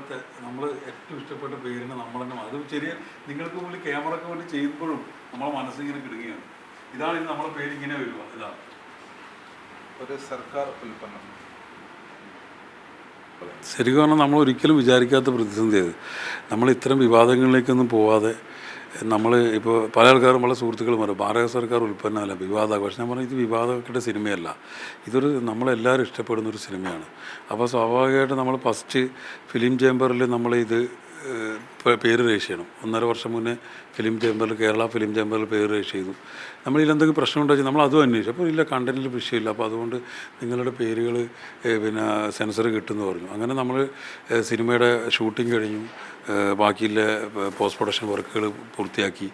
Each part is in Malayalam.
ഇന്നലത്തെ നമ്മൾ ഏറ്റവും ഇഷ്ടപ്പെട്ട പേരിന് നമ്മൾ തന്നെ അത് ചെറിയ നിങ്ങൾക്ക് മുന്നിൽ ക്യാമറക്ക് വേണ്ടി ചെയ്യുമ്പോഴും നമ്മളെ മനസ്സിങ്ങനെ കിടുകയാണ് ഇതാണ് ഇത് നമ്മളെ പേര് ഇങ്ങനെ വരിക. ഇതാണ് ഒരു സർക്കാർ ഉൽപ്പന്നം. ശരിക്കും പറഞ്ഞാൽ നമ്മൾ ഒരിക്കലും വിചാരിക്കാത്ത പ്രതിസന്ധി അത് നമ്മൾ ഇത്തരം വിവാദങ്ങളിലേക്കൊന്നും പോവാതെ നമ്മൾ ഇപ്പോൾ പല ആൾക്കാരും പല സുഹൃത്തുക്കളും പറയും ഭാരത സർക്കാർ ഉൽപ്പന്നമല്ല വിവാദാഘോഷം. ഞാൻ പറഞ്ഞു ഇത് വിവാദങ്ങളുടെ സിനിമയല്ല. ഇതൊരു നമ്മളെല്ലാവരും ഇഷ്ടപ്പെടുന്ന ഒരു സിനിമയാണ്. അപ്പോൾ സ്വാഭാവികമായിട്ട് നമ്മൾ ഫസ്റ്റ് ഫിലിം ചേംബറിൽ നമ്മൾ ഇത് പേര് രജിസ്റ്റർ ചെയ്യണം. ഒന്നര വർഷം മുന്നേ ഫിലിം ചേംബറിൽ കേരള ഫിലിം ചേംബറിൽ പേര് രജിസ്റ്റർ ചെയ്തു. നമ്മൾ ഇതിലെന്തെങ്കിലും പ്രശ്നം ഉണ്ടോ നമ്മൾ അതും അന്വേഷിച്ചു. അപ്പോൾ ഇല്ല കണ്ടന്റിൽ വിഷയമില്ല. അപ്പോൾ അതുകൊണ്ട് നിങ്ങളുടെ പേരുകൾ പിന്നെ സെൻസർ കിട്ടുമെന്ന് പറഞ്ഞു. അങ്ങനെ നമ്മൾ സിനിമയുടെ ഷൂട്ടിംഗ് കഴിഞ്ഞു. ബാക്കിയുള്ള പോസ്റ്റ് പ്രൊഡക്ഷൻ വർക്കുകൾ പൂർത്തിയാക്കി.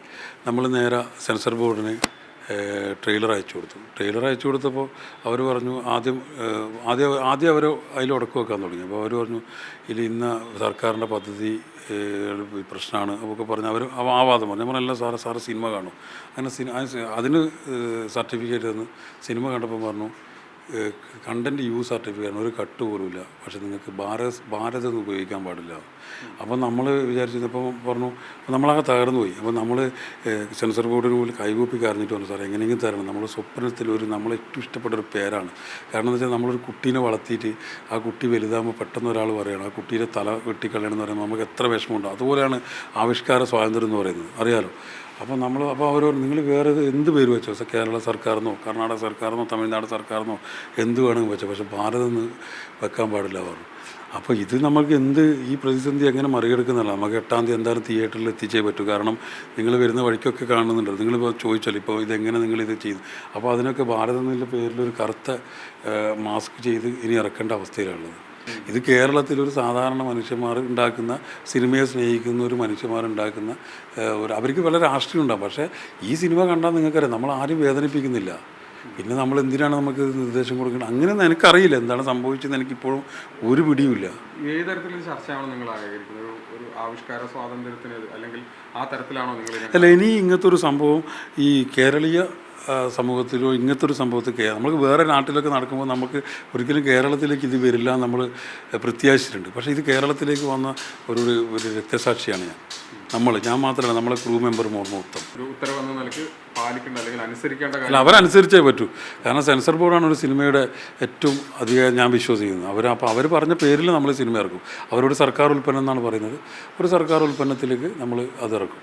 നമ്മൾ നേരെ സെൻസർ ബോർഡിന് ട്രെയിലർ അയച്ചു കൊടുത്തു. ട്രെയിലർ അയച്ചു കൊടുത്തപ്പോൾ അവർ പറഞ്ഞു ആദ്യം ആദ്യം ആദ്യം അവർ അതിൽ ഉടക്ക് വെക്കാൻ തുടങ്ങി. അപ്പോൾ അവർ പറഞ്ഞു ഇതിൽ ഇന്ന സർക്കാരിന്റെ പദ്ധതി പ്രശ്നമാണ് അപ്പോൾ പറഞ്ഞു അവർ ആ വാദം പറഞ്ഞു. നമ്മൾ എല്ലാം സാറ് സാറ് സിനിമ കാണും. അങ്ങനെ സിനിമ അതിന് സർട്ടിഫിക്കറ്റ് തന്ന് സിനിമ കണ്ടപ്പോൾ പറഞ്ഞു കണ്ടന്റ് യൂസ് സർട്ടിഫിക്കറ്റ് ഒരു കട്ട് പോലുമില്ല. പക്ഷെ നിങ്ങൾക്ക് ഭാരത് ഭാരത് എന്ന് ഉപയോഗിക്കാൻ പാടില്ല. അപ്പം നമ്മൾ വിചാരിച്ചപ്പോൾ പറഞ്ഞു നമ്മളാകെ തകർന്നു പോയി. അപ്പോൾ നമ്മൾ സെൻസർ ബോർഡിന് മുമ്പിൽ കൈകൂപ്പി കറിഞ്ഞിട്ട് പറഞ്ഞു സാർ എങ്ങനെയെങ്കിലും തരണം. നമ്മൾ സ്വപ്നത്തിൽ ഒരു നമ്മൾ ഏറ്റവും ഇഷ്ടപ്പെട്ട ഒരു പേരാണ്. കാരണം എന്ന് വെച്ചാൽ നമ്മളൊരു കുട്ടീനെ വളർത്തിയിട്ട് ആ കുട്ടി വലുതാകുമ്പോൾ പെട്ടെന്ന് ഒരാൾ പറയണം ആ കുട്ടീന്റെ തല വെട്ടിക്കളയണം എന്ന് പറയുമ്പോൾ നമുക്ക് എത്ര വിഷമമുണ്ടോ. അതുപോലെയാണ് ആവിഷ്കാര സ്വാതന്ത്ര്യം എന്ന് പറയുന്നത്. അറിയാലോ? അപ്പോൾ നമ്മൾ അപ്പോൾ അവർ നിങ്ങൾ വേറെ എന്ത് പേര് വെച്ചോ? കേരള സർക്കാരെന്നോ കർണാടക സർക്കാരെന്നോ തമിഴ്നാട് സർക്കാരെന്നോ എന്ത് വേണമെങ്കിൽ വെച്ചോ? പക്ഷേ ഭാരതം എന്ന് വെക്കാൻ പാടില്ല പറഞ്ഞു. അപ്പോൾ ഇത് നമുക്ക് എന്ത് ഈ പ്രതിസന്ധി എങ്ങനെ മറികടക്കുന്നില്ല നമുക്ക് എട്ടാം തീയതി എന്തായാലും തിയേറ്ററിൽ എത്തിച്ചേ പറ്റൂ. കാരണം നിങ്ങൾ വരുന്ന വഴിക്കൊക്കെ കാണുന്നുണ്ട്. നിങ്ങളിപ്പോൾ ചോദിച്ചാൽ ഇപ്പോൾ ഇതെങ്ങനെ നിങ്ങൾ ഇത് ചെയ്തു? അപ്പോൾ അതിനൊക്കെ ഭാരതം എന്നുള്ള പേരിലൊരു കറുത്ത മാസ്ക് ചെയ്ത് ഇനി ഇറക്കേണ്ട അവസ്ഥയിലുള്ളത് ഇത് കേരളത്തിൽ ഒരു സാധാരണ മനുഷ്യന്മാർ ഉണ്ടാക്കുന്ന സിനിമയെ സ്നേഹിക്കുന്ന ഒരു മനുഷ്യന്മാർ ഉണ്ടാക്കുന്ന ഒരു അവർക്ക് വളരെ രാഷ്ട്രീയം ഉണ്ടാകും പക്ഷേ ഈ സിനിമ കണ്ടാൽ നിങ്ങൾക്കറിയാം നമ്മൾ ആരും വേദനിപ്പിക്കുന്നില്ല. പിന്നെ നമ്മൾ എന്തിനാണ് നമുക്ക് നിർദ്ദേശം കൊടുക്കുന്നത്? അങ്ങനെ എനിക്കറിയില്ല. എന്താണ് സംഭവിച്ചതെന്ന് എനിക്കിപ്പോഴും ഒരു പിടിയുമില്ല. ഏത് തരത്തിലുള്ള ചർച്ചയാണോ നിങ്ങൾ ആഗ്രഹിക്കുന്നത്? ഒരു ആവിഷ്കാര സ്വാതന്ത്ര്യത്തിന് അല്ലെങ്കിൽ ആ തരത്തിലാണോ നിങ്ങൾ അല്ല ഇനി ഇങ്ങനത്തെ ഒരു സംഭവം ഈ കേരളീയ സമൂഹത്തിലോ ഇങ്ങനത്തെ ഒരു സംഭവത്തിൽ കയറാം നമുക്ക് വേറെ നാട്ടിലൊക്കെ നടക്കുമ്പോൾ നമുക്ക് ഒരിക്കലും കേരളത്തിലേക്ക് ഇത് വരില്ല നമ്മൾ പ്രത്യാശിച്ചിട്ടുണ്ട്. പക്ഷേ ഇത് കേരളത്തിലേക്ക് വന്ന ഒരു ഒരു രക്തസാക്ഷിയാണ് ഞാൻ. നമ്മൾ ഞാൻ മാത്രമല്ല നമ്മളെ ക്രൂ മെമ്പർ മൊത്തം. അല്ല അവരനുസരിച്ചേ പറ്റൂ. കാരണം സെൻസർ ബോർഡാണ് ഒരു സിനിമയുടെ ഏറ്റവും അധികം ഞാൻ വിശ്വസിക്കുന്നത്. അവർ അപ്പോൾ അവർ പറഞ്ഞ പേരിൽ നമ്മൾ സിനിമ ഇറക്കും. അവരോട് സർക്കാർ ഉൽപ്പന്നം എന്നാണ് പറയുന്നത്. ഒരു സർക്കാർ ഉൽപ്പന്നത്തിലേക്ക് നമ്മൾ അത് ഇറക്കും.